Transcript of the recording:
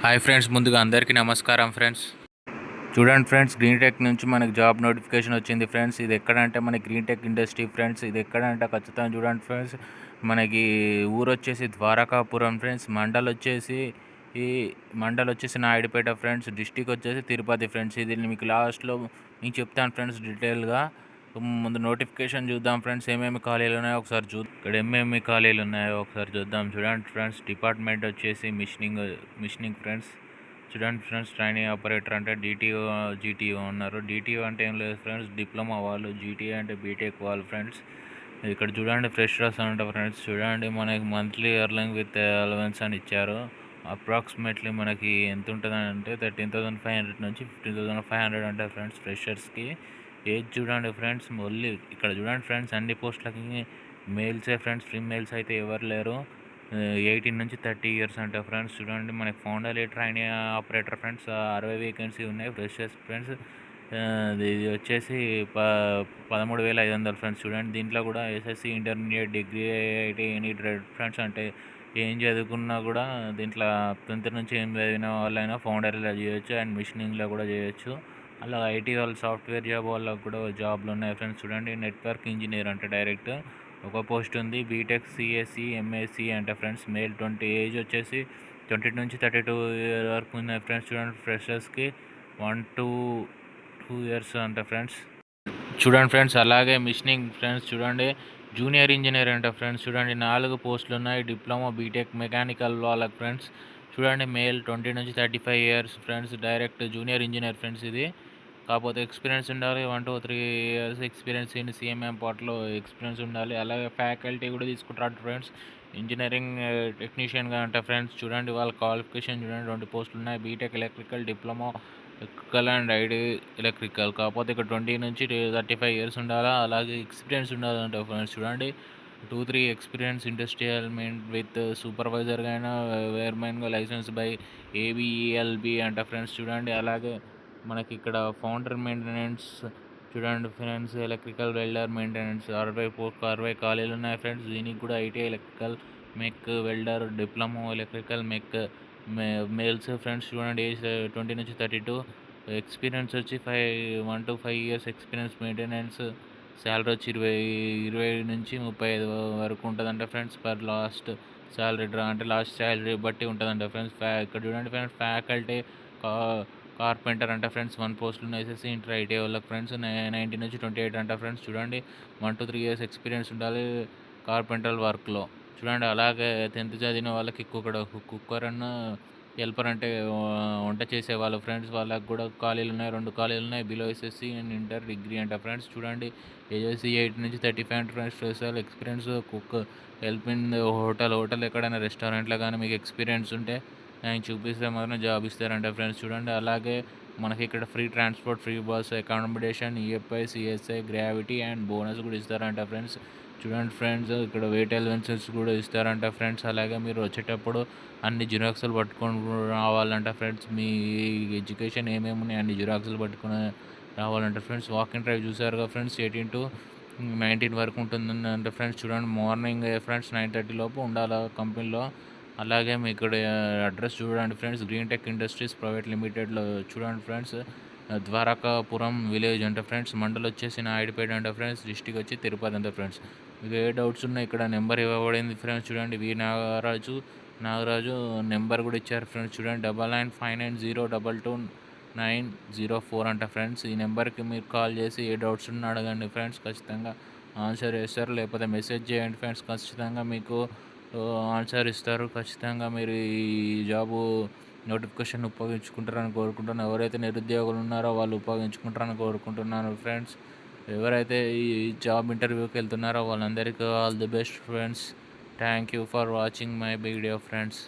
Hi friends ముందుగా అందరికీ నమస్కారం ఫ్రెండ్స్ చూడండి ఫ్రెండ్స్ గ్రీన్ టెక్ నుంచి మనకి జాబ్ నోటిఫికేషన్ వచ్చింది ఫ్రెండ్స్ ఇది ఎక్కడంటే మన గ్రీన్ టెక్ ఇండస్ట్రీ ఫ్రెండ్స్ ఇది ఎక్కడంటే ఖచ్చితంగా చూడండి ఫ్రెండ్స్ మనకి ఊరు వచ్చేసి ద్వారకాపురం ఫ్రెండ్స్ మండల్ వచ్చేసి ఈ మండల్ వచ్చేసి నాయుడుపేట ఫ్రెండ్స్ డిస్టిక్ వచ్చేసి తిరుపతి ఫ్రెండ్స్ ఇది మీకు లాస్ట్లో నేను చెప్తాను ఫ్రెండ్స్ డీటెయిల్గా ముందు నోటిఫికేషన్ చూద్దాం ఫ్రెండ్స్ ఏమేమి ఖాళీలు ఉన్నాయో ఒకసారి చూ ఇక్కడ ఏమేమి ఖాళీలు ఉన్నాయో ఒకసారి చూద్దాం. చూడండి ఫ్రెండ్స్ డిపార్ట్మెంట్ వచ్చేసి మిషనింగ్ మిషనింగ్ ఫ్రెండ్స్ చూడండి ఫ్రెండ్స్ ట్రైనింగ్ ఆపరేటర్ అంటే డిటిఓ జీటీఓ ఉన్నారు డిటిఓ అంటే ఏం లేదు ఫ్రెండ్స్ డిప్లొమా వాళ్ళు జీటీఓ అంటే బీటెక్ వాళ్ళు ఫ్రెండ్స్ ఇక్కడ చూడండి ఫ్రెషర్స్ అంట ఫ్రెండ్స్ చూడండి మనకి మంత్లీ ఎర్లింగ్ విత్ అలవెన్స్ అని ఇచ్చారు. అప్రాక్సిమేట్లీ మనకి ఎంత ఉంటుంది అంటే థర్టీన్ థౌసండ్ ఫైవ్ హండ్రెడ్ నుంచి ఫిఫ్టీన్ థౌసండ్ ఫైవ్ హండ్రెడ్ అంటే ఫ్రెండ్స్ ఫ్రెషర్స్కి ఏజ్ చూడండి ఫ్రెండ్స్ మళ్ళీ ఇక్కడ చూడండి ఫ్రెండ్స్ అన్ని పోస్టులకి మేల్సే ఫ్రెండ్స్ ఫీమేల్స్ అయితే ఎవరు లేరు. ఎయిటీన్ నుంచి థర్టీ ఇయర్స్ అంటే ఫ్రెండ్స్ చూడండి మనకి ఫౌండర్ ట్రైనింగ్ ఆపరేటర్ ఫ్రెండ్స్ అరవై వేకెన్సీ ఉన్నాయి ఫ్రెషర్స్ ఫ్రెండ్స్. ఇది వచ్చేసి ప పదమూడు వేల ఐదు వందలు ఫ్రెండ్స్ చూడండి దీంట్లో కూడా SSC intermediate degree IIT any trade friends అంటే ఏం చదువుకున్నా కూడా దీంట్లో టెన్త్ నుంచి ఏం చదివిన వాళ్ళైనా ఫౌండర్లో చేయొచ్చు అండ్ మిషనింగ్లో కూడా చేయొచ్చు. అలా ఐటీ వాళ్ళు సాఫ్ట్వేర్ జాబ్ వాళ్ళకు కూడా జాబ్లు ఉన్నాయి ఫ్రెండ్స్. చూడండి నెట్వర్క్ ఇంజనీర్ అంటే డైరెక్ట్. ఒక పోస్ట్ ఉంది బీటెక్ సిఎస్సి ఎంఎస్సి అంటే ఫ్రెండ్స్. మేల్ ట్వంటీ ఏజ్ వచ్చేసి ట్వంటీ నుంచి థర్టీ టూ ఇయర్ వరకు ఉన్నాయి ఫ్రెండ్స్. చూడండి ఫ్రెషర్స్కి వన్ టూ టూ ఇయర్స్ అంట ఫ్రెండ్స్. చూడండి ఫ్రెండ్స్ అలాగే మిషనింగ్ ఫ్రెండ్స్ చూడండి. జూనియర్ ఇంజనీర్ అంటే ఫ్రెండ్స్. చూడండి నాలుగు పోస్టులు ఉన్నాయి. డిప్లొమా బీటెక్ మెకానికల్ వాళ్ళకి ఫ్రెండ్స్. చూడండి మేల్ ట్వంటీ నుంచి thirty five years friends. Direct junior engineer friends ఇది. కాకపోతే ఎక్స్పీరియన్స్ ఉండాలి. One two three years experience in CMM పార్ట్లో ఎక్స్పీరియన్స్ ఉండాలి. అలాగే ఫ్యాకల్టీ కూడా తీసుకుంటారు. ఫ్రెండ్స్ ఇంజనీరింగ్ టెక్నీషియన్గా అంటే ఫ్రెండ్స్ చూడండి. వాళ్ళ క్వాలిఫికేషన్ చూడండి. రెండు పోస్టులు ఉన్నాయి. BTech electrical diploma electrical and ID electrical కాకపోతే ఇక్కడ ట్వంటీ నుంచి థర్టీ ఫైవ్ ఇయర్స్ ఉండాలా? అలాగే ఎక్స్పీరియన్స్ ఉండాలంటే ఫ్రెండ్స్ చూడండి. Two three experience industrial main with సూపర్వైజర్గా అయినా వేర్మెన్గా లైసెన్స్ బై ఏబిఈఎల్బి అంట ఫ్రెండ్స్ చూడండి. అలాగే మనకి ఇక్కడ ఫౌండర్ మెయింటెనెన్స్ చూడండి ఫ్రెండ్స్ ఎలక్ట్రికల్ వెల్డర్ మెయింటెనెన్స్ అరవై అరవై ఖాళీలు ఉన్నాయి ఫ్రెండ్స్. దీనికి కూడా IT electrical mech welder diploma electrical mech males friends. చూడండి ఏజ్ ట్వంటీ నుంచి థర్టీ టూ ఎక్స్పీరియన్స్ వచ్చి five one two five years experience maintenance. Salary వచ్చి ఇరవై ఇరవై నుంచి ముప్పై ఐదు వరకు ఉంటుందంట friends per last salary draw అంటే లాస్ట్ శాలరీ బట్టి ఉంటుందంట ఫ్రెండ్స్. ఫ్యా ఇక్కడ చూడండి ఫ్రెండ్స్ ఫ్యాకల్టీ కార్పెంటర్ అంటే ఫ్రెండ్స్ వన్ పోస్టులు వేసేసి ఇంటర్ ఐటీ వాళ్ళకి ఫ్రెండ్స్ నైన్టీన్ నుంచి ట్వంటీ ఎయిట్ అంట ఫ్రెండ్స్ చూడండి. One two three years experience ఉండాలి కార్పెంటర్ వర్క్లో. చూడండి అలాగే టెన్త్ చదివిన వాళ్ళకి కుక్కడ కుక్కర్ అన్న హెల్పర్ అంటే వంట చేసేవాళ్ళు ఫ్రెండ్స్ వాళ్ళకి కూడా ఖాళీలు ఉన్నాయి రెండు ఖాళీలు ఉన్నాయి below SSC and inter degree అంట ఫ్రెండ్స్ చూడండి. ఏజెస్సి ఎయిట్ నుంచి థర్టీ ఫైవ్ ఫ్రెండ్స్ చేసే experience cook help in hotel hotel ఎక్కడైనా రెస్టారెంట్లో కానీ మీకు ఎక్స్పీరియన్స్ ఉంటే ఆయన చూపిస్తే మాత్రం జాబ్ ఇస్తారంట ఫ్రెండ్స్. చూడండి అలాగే మనకి ఇక్కడ free transport free bus accommodation EFI CSI gravity and bonus కూడా ఇస్తారంట ఫ్రెండ్స్. చూడండి ఫ్రెండ్స్ ఇక్కడ వెయిట్ అలవెన్సెస్ కూడా ఇస్తారంట ఫ్రెండ్స్. అలాగే మీరు వచ్చేటప్పుడు అన్ని జిరాక్స్లు పట్టుకొని రావాలంట ఫ్రెండ్స్. మీ ఎడ్యుకేషన్ ఏమేమి ఉన్నాయి అన్ని జిరాక్స్లు పట్టుకొని రావాలంట ఫ్రెండ్స్. వాకింగ్ డ్రైవ్ చూసారుగా ఫ్రెండ్స్ ఎయిటీన్ టు నైన్టీన్ వరకు ఉంటుంది అంటే ఫ్రెండ్స్. చూడండి మార్నింగ్ ఫ్రెండ్స్ నైన్ థర్టీ లోపు ఉండాలి కంపెనీలో అలాగే మీ ఇక్కడ అడ్రస్ చూడండి friends. Green tech industries private లిమిటెడ్లో చూడండి ఫ్రెండ్స్. ద్వారకాపురం విలేజ్ అంట ఫ్రెండ్స్. మండల్ వచ్చేసి నాయుడుపేట అంట ఫ్రెండ్స్. డిస్టిక్ వచ్చి తిరుపతి అంట ఫ్రెండ్స్. మీకు ఏ డౌట్స్ ఉన్నాయి ఇక్కడ నెంబర్ ఇవ్వబడింది ఫ్రెండ్స్ చూడండి. వి నాగరాజు నాగరాజు నెంబర్ కూడా ఇచ్చారు ఫ్రెండ్స్ చూడండి. Double nine five nine zero double two nine zero four అంట ఫ్రెండ్స్. ఈ నెంబర్కి మీరు కాల్ చేసి ఏ డౌట్స్ ఉన్నా అడగండి ఫ్రెండ్స్. ఖచ్చితంగా ఆన్సర్ చేస్తారు. లేకపోతే మెసేజ్ చేయండి ఫ్రెండ్స్. ఖచ్చితంగా మీకు ఆన్సర్ ఇస్తారు ఖచ్చితంగా మీరు ఈ జాబు నోటిఫికేషన్ ఉపయోగించుకుంటారని కోరుకుంటున్నాను. ఎవరైతే నిరుద్యోగులు ఉన్నారో వాళ్ళు ఉపయోగించుకుంటారని కోరుకుంటున్నాను ఫ్రెండ్స్. ఎవరైతే ఈ జాబ్ ఇంటర్వ్యూకి వెళ్తున్నారో వాళ్ళందరికీ all the best friends. Thank you for watching my video friends.